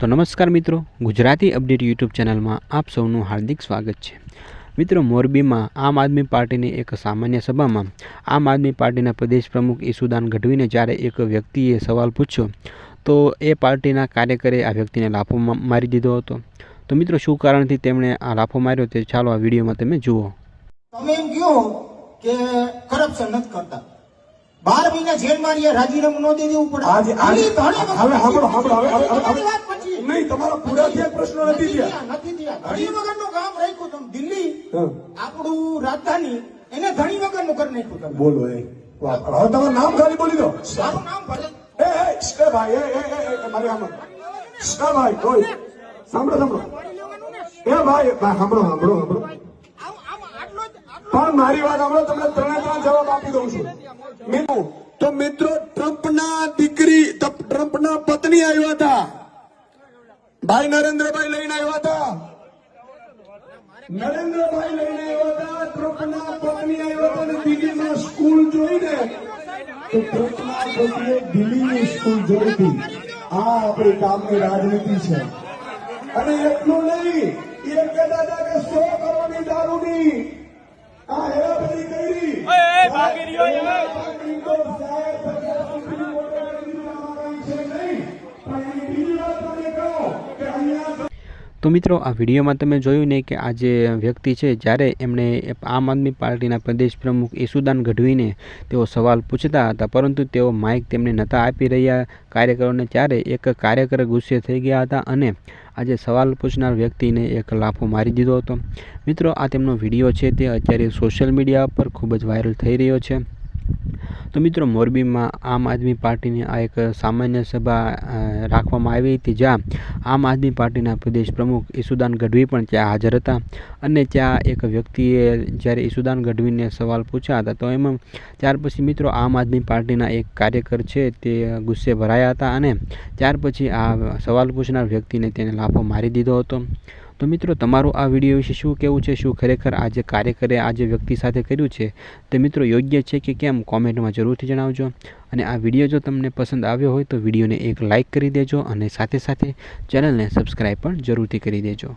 તો નમસ્કાર મિત્રો, ગુજરાતી અપડેટ યુટ્યુબ ચેનલમાં આપ સૌનું હાર્દિક સ્વાગત છે. મિત્રો, મોરબીમાં આમ આદમી પાર્ટીની એક સામાન્ય સભામાં આમ આદમી પાર્ટીના પ્રદેશ પ્રમુખ ઈસુદાન ગઢવીને જ્યારે એક વ્યક્તિએ સવાલ પૂછ્યો, તો એ પાર્ટીના કાર્યકરે આ વ્યક્તિને લાફો મારી દીધો હતો. તો મિત્રો, શું કારણથી તેમણે આ લાફો માર્યો તે ચાલો આ વિડીયોમાં તમે જુઓ. તમે એમ કહો કે કરપ્શન નથી કરતા. બાર મહિના જેલમાં રહ્યા રાજીનામું ન દે દેવું પડે. આજે હવે હવે હવે હવે. નહીં તમારા પૂરા થયા પ્રશ્નો નથી થયા. નથી થયા. ઘણી વગરનું કામ રાખ્યું તમે. દિલ્હી આપણું રાજધાની એને ઘણી વગરનું કરી નાખ્યું તમે. બોલો એ. હવે તમારું નામ ખાલી બોલી દો. સારું નામ ભલે એ એ એ ભાઈ એ એ એ તમારી આમ આમાં ભાઈ કોઈ સાંભળો સાંભળો. એ ભાઈ ભાઈ સાંભળો સાંભળો સાંભળો આમ આમ આટલો જ આટલો પણ મારી વાત સાંભળો, તમને ત્રણે ત્રણ જવાબ આપી દઉં છું. મિત્રો, તો મિત્રો, ટ્રમ્પના દીકરી ટ્રમ્પના પત્ની આવ્યા હતા. ભાઈ નરેન્દ્રભાઈ લઈને આવ્યા હતા. નરેન્દ્રભાઈ લઈને આવ્યા હતા, ટ્રમ્પના પત્ની આવ્યા હતા અને દિલ્હીમાં સ્કૂલ જોઈને. તો ટ્રમ્પના પત્નીએ દિલ્હીની સ્કૂલ જોઈ હતી. આ આપણી કામની રાજનીતિ છે. અને એટલું નહીં, એ કહેતા હતા કે સો કરોડની દારૂની આ હેરાફેરી કરી ભાગી રહ્યો ભાગી તો સાહેબ સુપ્રીમ કોર્ટે કીધું આમાં કંઈ છે નહીં પણ એની બીજી વાત તમને કહું કે અહીંયા તો મિત્રો, આ વિડીયોમાં તમે જોયું ને કે આ જે વ્યક્તિ છે, જ્યારે એમણે આમ આદમી પાર્ટીના પ્રદેશ પ્રમુખ ઈસુદાન ગઢવીને તેઓ સવાલ પૂછતા હતા, પરંતુ તેઓ માઇક તેમને નહોતા આપી રહ્યા. કાર્યકરોને ત્યારે એક કાર્યકર ગુસ્સે થઈ ગયા હતા અને આજે સવાલ પૂછનાર વ્યક્તિને એક લાફો મારી દીધો હતો. મિત્રો, આ તેમનો વીડિયો છે, તે અત્યારે સોશિયલ મીડિયા પર ખૂબ જ વાયરલ થઈ રહ્યો છે. તો મિત્રો, મોરબીમાં આમ આદમી પાર્ટીની આ એક સામાન્ય સભા રાખવામાં આવી હતી, જ્યાં આમ આદમી પાર્ટીના પ્રદેશ પ્રમુખ ઈસુદાન ગઢવી પણ ત્યાં હાજર હતા. અને ત્યાં એક વ્યક્તિએ જ્યારે ઈસુદાન ગઢવીને સવાલ પૂછ્યા હતા, તો એમાં ત્યાર પછી મિત્રો, આમ આદમી પાર્ટીના એક કાર્યકર છે તે ગુસ્સે ભરાયા હતા અને ત્યાર પછી આ સવાલ પૂછનાર વ્યક્તિને તેને લાફો મારી દીધો હતો. તો મિત્રો, તમારું આ વીડિયો વિશે શું કહેવું છે, શું ખરેખર આ જે કાર્યકરે આ જે વ્યક્તિ સાથે કર્યું છે, તે મિત્રો યોગ્ય છે કે કેમ? કોમેન્ટમાં જરૂરથી જણાવજો. અને આ વીડિયો જો તમને પસંદ આવ્યો હોય તો વિડીયોને એક લાઇક કરી દેજો અને સાથે સાથે ચેનલને સબસ્ક્રાઈબ પણ જરૂરથી કરી દેજો.